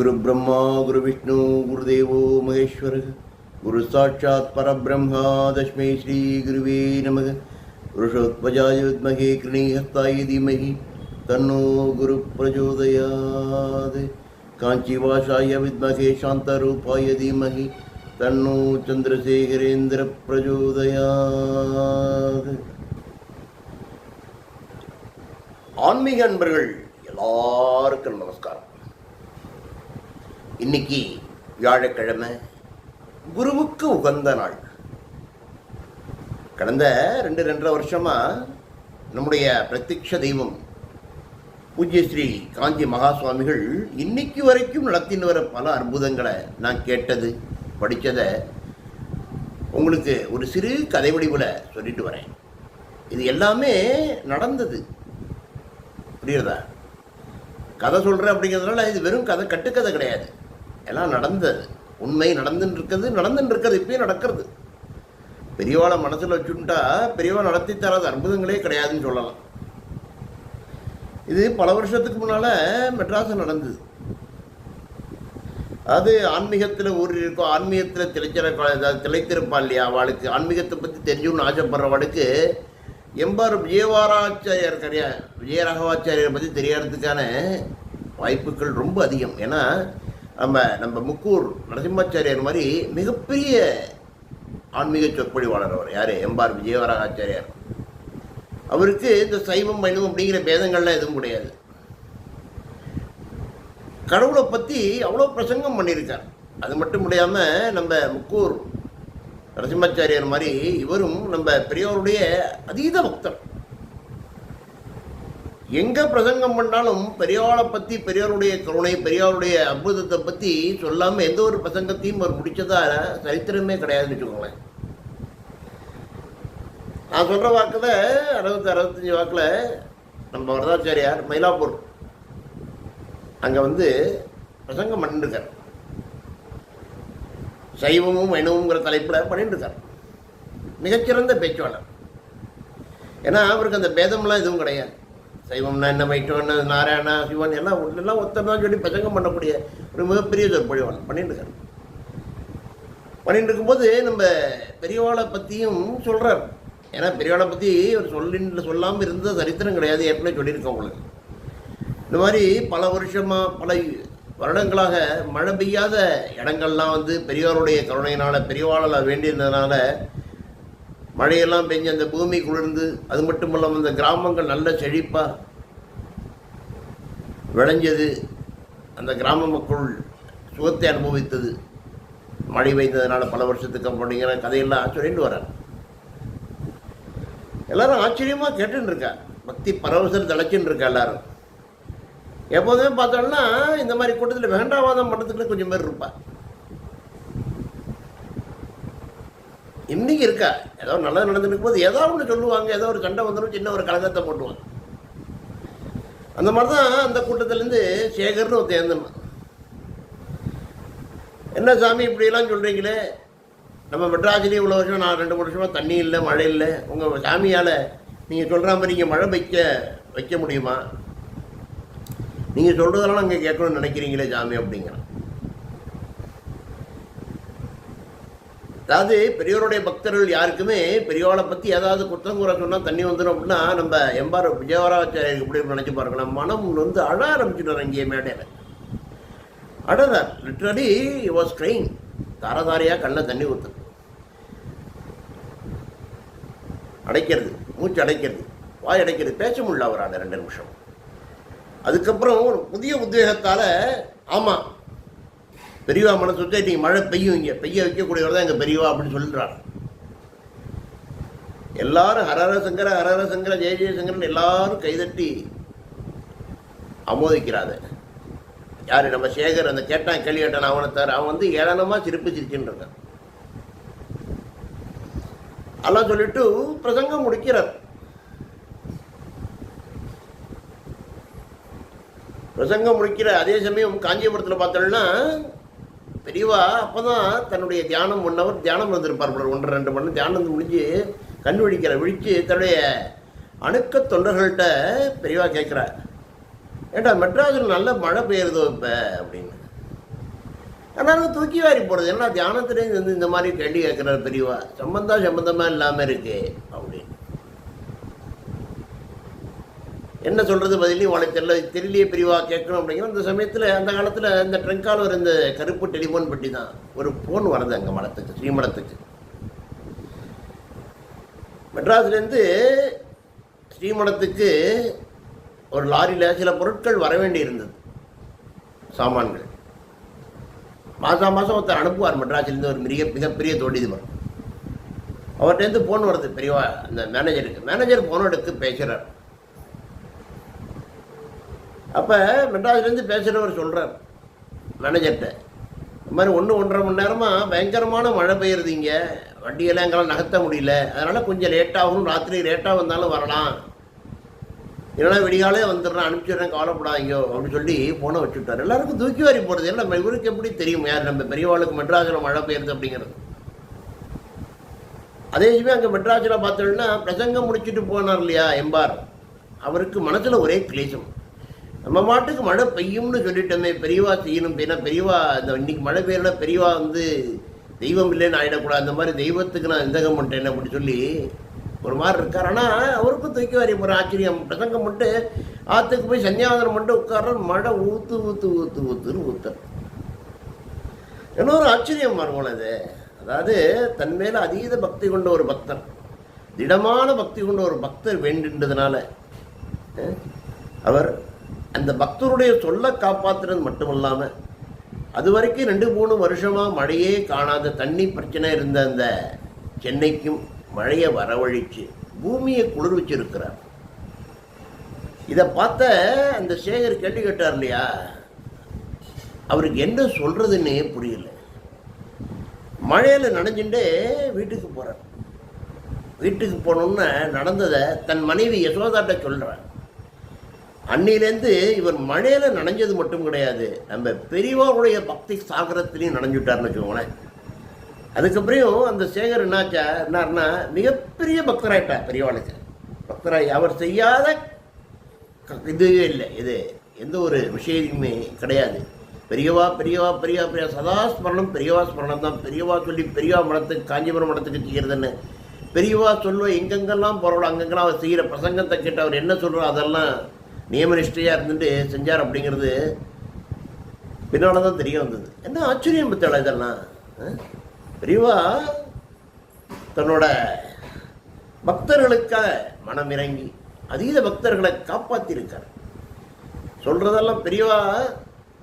குரு பிரம்மா குரு விஷ்ணு குரு தேவோ மகேஸ்வர குரு சாட்சாத் பரபிரம்மா தஸ்மை ஸ்ரீ குருவே நமக. புருஷோத்வஜாய வித்மகே கிருணீஹஸ்தாய தீமகி. தன்னோ குரு பிரச்சோதயாத் காஞ்சிவாசாய வித்மகே சாந்தரூபாய தீமகி. தன்னோ சந்திரசேகரேந்திர பிரச்சோதயாத் ஆன்மீக அன்பர்கள் எல்லாருக்கும் நமஸ்காரம். இன்னைக்கு வியாழக்கிழமை குருவுக்கு உகந்த நாள். கடந்த ரெண்டு ரெண்டரை வருஷமா நம்முடைய பிரத்யக்ஷ தெய்வம் பூஜ்ய ஸ்ரீ காஞ்சி மகா சுவாமிகள் இன்னைக்கு வரைக்கும் நடத்தின்னு வர பல அற்புதங்களை நான் கேட்டது படித்ததை உங்களுக்கு ஒரு சிறு கதை வடிவில் சொல்லிட்டு வரேன். இது எல்லாமே நடந்தது. புரியுறதா கதை சொல்கிறேன் அப்படிங்கிறதுனால இது வெறும் கதை கட்டுக்கதை கிடையாது. எல்லாம் நடந்தது. உண்மை நடந்துன்னு இருக்குது நடந்துன்னு இருக்கிறது இப்பயும் நடக்கிறது. பெரியவாளை மனசில் வச்சுட்டா பெரியவா நடத்தி தராத அற்புதங்களே கிடையாதுன்னு சொல்லலாம். இது பல வருஷத்துக்கு முன்னால் மெட்ராஸில் நடந்தது. அது ஆன்மீகத்தில் ஊர் இருக்கும் ஆன்மீகத்தில் திளைச்சிற திளைத்திருப்பா இல்லையா அவளுக்கு? ஆன்மீகத்தை பற்றி தெரிஞ்சுன்னு ஆசைப்படுறவளுக்கு எம்பார் விஜயவாராச்சாரியார் கிடையாது விஜயராகவாச்சாரியரை பற்றி தெரியறதுக்கான வாய்ப்புகள் ரொம்ப அதிகம். ஏன்னா நம்ம நம்ம முக்கூர் நரசிம்மாச்சாரியார் மாதிரி மிகப்பெரிய ஆன்மீக சொற்பொழிவாளர் அவர். யார்? எம்பார் விஜயவராகாச்சாரியார். அவருக்கு இந்த சைவம் வைணவம் அப்படிங்கிற பேதங்கள்லாம் எதுவும் கிடையாது. கடவுளை பற்றி அவ்வளோ பிரசங்கம் பண்ணியிருக்கார். அது மட்டும் முடியாமல் நம்ம முக்கூர் நரசிம்மாச்சாரியார் மாதிரி இவரும் நம்ம பெரியவருடைய அதீத பக்தர். எங்கே பிரசங்கம் பண்ணாலும் பெரியாரை பற்றி பெரியவருடைய கருணை பெரியவருடைய அற்புதத்தை பற்றி சொல்லாமல் எந்த ஒரு பிரசங்கத்தையும் அவர் பிடிச்சதாக சரித்திரமே கிடையாதுன்னு வச்சுக்கோங்களேன். நான் சொல்கிற வாக்கில் அறுபத்தி அறுபத்தஞ்சு வாக்கில் நம்ம வரதாச்சாரியார் மயிலாப்பூர். அங்கே வந்து பிரசங்கம் பண்ணிருக்கார். சைவமும் வைணவங்கிற தலைப்பில் பண்ணிட்டுருக்கார் மிகச்சிறந்த பேச்சுவாளர் ஏன்னா அவருக்கு அந்த பேதம்லாம் எதுவும் கிடையாது. சைவம்னா என்ன வைஷ்ணவன் நாராயணா சிவன் எல்லாம் எல்லாம் ஒருத்தர் சொல்லி பிரசங்கம் பண்ணக்கூடிய ஒரு மிகப்பெரிய சொற்பொழிவாளர் பண்ணிட்டு இருக்கார். பண்ணிட்டு இருக்கும்போது நம்ம பெரியவாளை பற்றியும் சொல்கிறார் ஏன்னா பெரியவாளை பற்றி ஒரு சொல்லின்னு சொல்லாமல் இருந்த சரித்திரம் கிடையாது ஏற்கனவே சொல்லியிருக்கோம் உங்களுக்கு. இந்த மாதிரி பல வருஷமாக பல வருடங்களாக மழை பெய்யாத இடங்கள்லாம் வந்து பெரியவருடைய கருணையினால் பெரியவாளால் வேண்டியிருந்ததுனால மழையெல்லாம் பெஞ்சு அந்த பூமி குளிர்ந்து அது மட்டும் இல்லாமல் அந்த கிராமங்கள் நல்ல செழிப்பாக விளைஞ்சது. அந்த கிராம மக்கள் சுகத்தை அனுபவித்தது. மழை பெய்ததுனால பல வருஷத்துக்கு அப்படிங்கிற கதையெல்லாம் சொல்லிட்டு வரேன் எல்லாரும் ஆச்சரியமாக கேட்டுன்னு இருக்கா பக்தி பரவசல் தலைச்சுன்னு இருக்கா எல்லாரும். எப்போதுமே பார்த்தோம்னா இந்த மாதிரி கூட்டத்தில் வேண்டாவாதம் பண்ணுறதுக்குன்னு கொஞ்சம் பேர் இருப்பாள் இன்னைக்கு இருக்கா? ஏதோ நல்லது நடந்துட்டு போது ஏதோ ஒன்று சொல்லுவாங்க. ஏதோ ஒரு கண்டம் வந்துடும் சின்ன ஒரு கழகத்தை போட்டுவாங்க. அந்த மாதிரி தான் அந்த கூட்டத்திலேருந்து சேகர்னு ஒரு இருந்தம்மா என்ன சாமி இப்படியெல்லாம் சொல்கிறீங்களே நம்ம மெட்ராஸ்லேயே இவ்வளோ வருஷம் நான் ரெண்டு மூணு வருஷமாக தண்ணி இல்லை மழை இல்லை. உங்கள் சாமியால் நீங்கள் சொல்கிற மாதிரி இங்கே மழை வைக்க வைக்க முடியுமா? நீங்கள் சொல்கிறதெல்லாம் அங்கே கேட்கணும்னு நினைக்கிறீங்களே சாமி அப்படிங்கிறான் அதாவது பெரியோருடைய பக்தர்கள் யாருக்குமே பெரியவாளை பற்றி ஏதாவது குற்றம் கூற சொன்னால் தண்ணி வந்துடும் அப்படின்னா நம்ம எம்பார் விஜயவராச்சாரியருக்கு இப்படி நினச்சி பாருங்களேன். மனம் வந்து அழ ஆரம்பிச்சுட்டார் இங்கே மேடையில். அழறார் லிட்ரலி வாஸ் ட்ரெயின் தாரதாரியாக கண்ணில் தண்ணி ஊற்று அடைக்கிறது மூச்சு அடைக்கிறது வாய் அடைக்கிறது பேச முடியல அவரால் ரெண்டு நிமிஷம். அதுக்கப்புறம் ஒரு புதிய உத்வேகத்தால் ஆமாம் பெரியவா மனசு வச்சா இன்னைக்கு மழை பெய்யும் இங்கே. பெய்ய வைக்கக்கூடியவர் தான் எங்கள் பெரியவா அப்படின்னு சொல்லிடுறார் எல்லாரும் ஹரஹர சங்கர ஹரஹர சங்கர ஜெய ஜெயசங்கரன் எல்லாரும் கைதட்டி அமோதிக்கிறாத யார்? நம்ம சேகர் அந்த கேட்டான் கேள்வி கேட்டான் அவனை அவன் வந்து ஏளனமாக சிரிப்பு சிரிச்சுன்னு இருக்கான் அதெல்லாம் சொல்லிட்டு பிரசங்கம் முடிக்கிறார். பிரசங்கம் முடிக்கிற அதே சமயம் காஞ்சிபுரத்தில் பார்த்தோம்னா பெரியவா அப்போ தான் தன்னுடைய தியானம் ஒன் ஹவர் தியானம் வந்திருப்பார் போல ஒன்றரை ரெண்டு மணி தியானம் வந்து முடிஞ்சு கண் விழிக்கிற விழித்து தன்னுடைய அணுக்க தொண்டர்கள்ட்ட பெரியவா கேட்குறார் ஏட்டா மெட்ராஸில் நல்ல மழை பெய்யுறதோ இப்போ? அப்படின்னு. ஆனாலும் தூக்கி வாரி போடுறது. ஏன்னா தியானத்துலேருந்து வந்து இந்த மாதிரி கேள்வி கேட்குறாரு பெரியவா. சம்பந்தம் சம்பந்தமாக இல்லாமல் இருக்கு அப்படின்னு என்ன சொல்கிறது பதிலையும் உனக்கு தெரியல தெரியலையே பிரிவாக கேட்கணும் அப்படிங்கிற அந்த சமயத்தில் அந்த காலத்தில் இந்த ட்ரங்கால் ஒரு இந்த கருப்பு டெலிஃபோன் பெட்டி தான். ஒரு ஃபோன் வருது அங்கே மடத்துக்கு ஸ்ரீமடத்துக்கு மெட்ராஸ்லேருந்து ஸ்ரீமடத்துக்கு ஒரு லாரியில் சில பொருட்கள் வர வேண்டி இருந்தது சாமான்கள். மாதம் மாதம் ஒருத்தர் அனுப்புவார் மெட்ராஸ்லேருந்து ஒரு மிக மிகப்பெரிய தொழிலதிபர் அவர்கிட்டேருந்து ஃபோன் வருது பெரியவா அந்த மேனேஜருக்கு மேனேஜர் ஃபோன் எடுத்து பேசுகிறார் அப்போ மெட்ராஸ்லேருந்து பேசுகிறவர் சொல்கிறார் மேனேஜர்கிட்ட இந்த மாதிரி ஒன்று ஒன்றரை மணி நேரமாக பயங்கரமான மழை பெய்யுறது இங்கே. வண்டியெல்லாம் எங்களால் நகர்த்த முடியல. அதனால் கொஞ்சம் லேட்டாகும் ராத்திரி லேட்டாக வந்தாலும் வரலாம். இல்லைனா விடிகாலே வந்துடுறேன் அனுப்பிச்சிடுறேன் கவலைப்படாதீங்க அப்படின்னு சொல்லி ஃபோனை வச்சுட்டார். எல்லாருக்கும் தூக்கி வாரி போகிறது ஏன்னா நம்ம இவருக்கு எப்படி தெரியும்? யார் நம்ம பெரியவாளுக்கு மெட்ராஸில் மழை பெய்யுறது அப்படிங்கிறது. அதே சமயம் அங்கே மெட்ராஸில் பார்த்தோம்னா பிரசங்கம் முடிச்சுட்டு போனார் இல்லையா எம்பார். அவருக்கு மனசில் ஒரே கிளேசம். நம்ம மாட்டுக்கு மழை பெய்யும்னு சொல்லிட்டோமே பெரியவா செய்யணும். ஏன்னா பெரியவா இந்த இன்னைக்கு மழை பெய்யல பெரியவா வந்து தெய்வம் இல்லைன்னு ஆகிடக்கூடாது அந்த மாதிரி தெய்வத்துக்கு நான் இந்தகம் பண்ணிட்டேன் அப்படி சொல்லி ஒரு மாதிரி இருக்கார். ஆனால் அவருக்கும் தூக்கி வாரி ஒரு ஆச்சரியம். பிரசங்கம் மட்டும் ஆற்றுக்கு போய் சன்னியாசனம் மட்டும் உட்கார மழை ஊத்து ஊத்து ஊத்து ஊத்துன்னு ஊத்தர் என்ன ஒரு ஆச்சரியம் மறுபோல அது அதாவது தன் மேல அதீத பக்தி கொண்ட ஒரு பக்தர் திடமான பக்தி கொண்ட ஒரு பக்தர் வேண்டுன்றதுனால அவர் அந்த பக்தருடைய சொல்லை காப்பாத்துறது மட்டும் இல்லாமல் அது வரைக்கும் ரெண்டு மூணு வருஷமாக மழையே காணாத தண்ணி பிரச்சனை இருந்த அந்த சென்னைக்கும் மழையை வரவழித்து பூமியை குளிர்விச்சிருக்கிறார் இதை பார்த்த அந்த சேகர் கேள்வி கேட்டார் இல்லையா? அவருக்கு என்ன சொல்கிறதுன்னே புரியல. மழையில் நனைஞ்சுட்டே வீட்டுக்கு போகிறார் வீட்டுக்கு போனோன்னு நடந்ததை தன் மனைவி யசோதாட்ட சொல்கிறார் அன்னிலேருந்து இவர் மழையில் நனைஞ்சது மட்டும் கிடையாது. நம்ம பெரியவாவுடைய பக்தி சாகரத்திலையும் நனைஞ்சுட்டார்னு வச்சுக்கோங்களேன். அதுக்கப்புறம் அந்த சேகர் என்னாச்சா என்னார்னா மிகப்பெரிய பக்தராயிட்டார் பெரியவாளுக்கு பக்தராய் அவர் செய்யாத இதுவே இல்லை இது எந்த ஒரு விஷயமுமே கிடையாது. பெரியவா பெரியவா பெரியவா பெரிய சதா ஸ்மரணம் பெரியவா ஸ்மரணம் தான். பெரியவா சொல்லி பெரியவா மடத்துக்கு காஞ்சிபுரம் மடத்துக்கு செய்கிறதுன்னு பெரியவா சொல்லுவோம் எங்கெங்கெல்லாம் போகிறோம் அங்கங்கெல்லாம் அவர் செய்கிற பிரசங்கத்தை கேட்டு அவர் என்ன சொல்கிறோம் அதெல்லாம் நியமனிஷ்டையாக இருந்துட்டு செஞ்சார் அப்படிங்கிறது பின்னால் தான் தெரிய வந்தது. என்ன ஆச்சரியம் பத்தாள இதெல்லாம்? ஆ? பெரியவா தன்னோட பக்தர்களுக்காக மனம் இறங்கி அதீத பக்தர்களை காப்பாற்றிருக்கார் சொல்கிறதெல்லாம் பெரியவா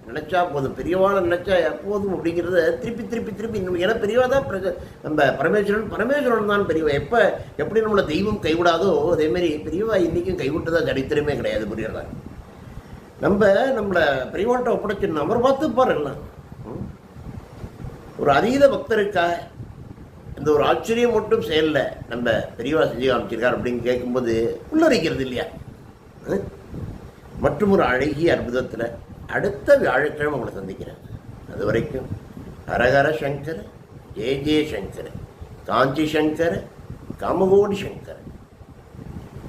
நினச்சா போதும். பெரியவாளை நினச்சா எப்போதும் அப்படிங்கிறத திருப்பி திருப்பி திருப்பி இன்னும் ஏன்னா பெரியவா தான் பிரஜ- நம்ம பரமேஸ்வரன் பரமேஸ்வரன் தான் பெரியவா. எப்போ எப்படி நம்மளை தெய்வம் கைவிடாதோ அதேமாரி பெரியவா இன்னைக்கும் கைவிட்டதா சரித்திரமே கிடையாது புரியுறதா? நம்ம நம்மளை பெரியவாட்ட ஒப்படைச்சிடணும் அவர் பார்த்துப்பார் எல்லாம். ம். ஒரு அதீத பக்தருக்காக இந்த ஒரு ஆச்சரியம் மட்டும் செய்யல நம்ம பெரியவா செஞ்சு காமிச்சிருக்கார் அப்படின்னு கேட்கும்போது உள்ளரிக்கிறது இல்லையா? ம்? மற்றும் ஒரு அழகிய அற்புதத்தில் அடுத்த வியாழக்கிழமை உங்களை சந்திக்கிறேன். அது வரைக்கும் ஹரஹர சங்கர் ஜெய ஜெய சங்கர் காஞ்சி சங்கர் காமகோடி சங்கர்.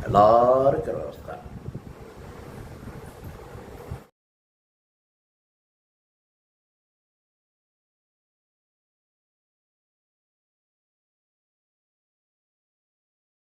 எல்லாருக்கும் நமஸ்காரம்.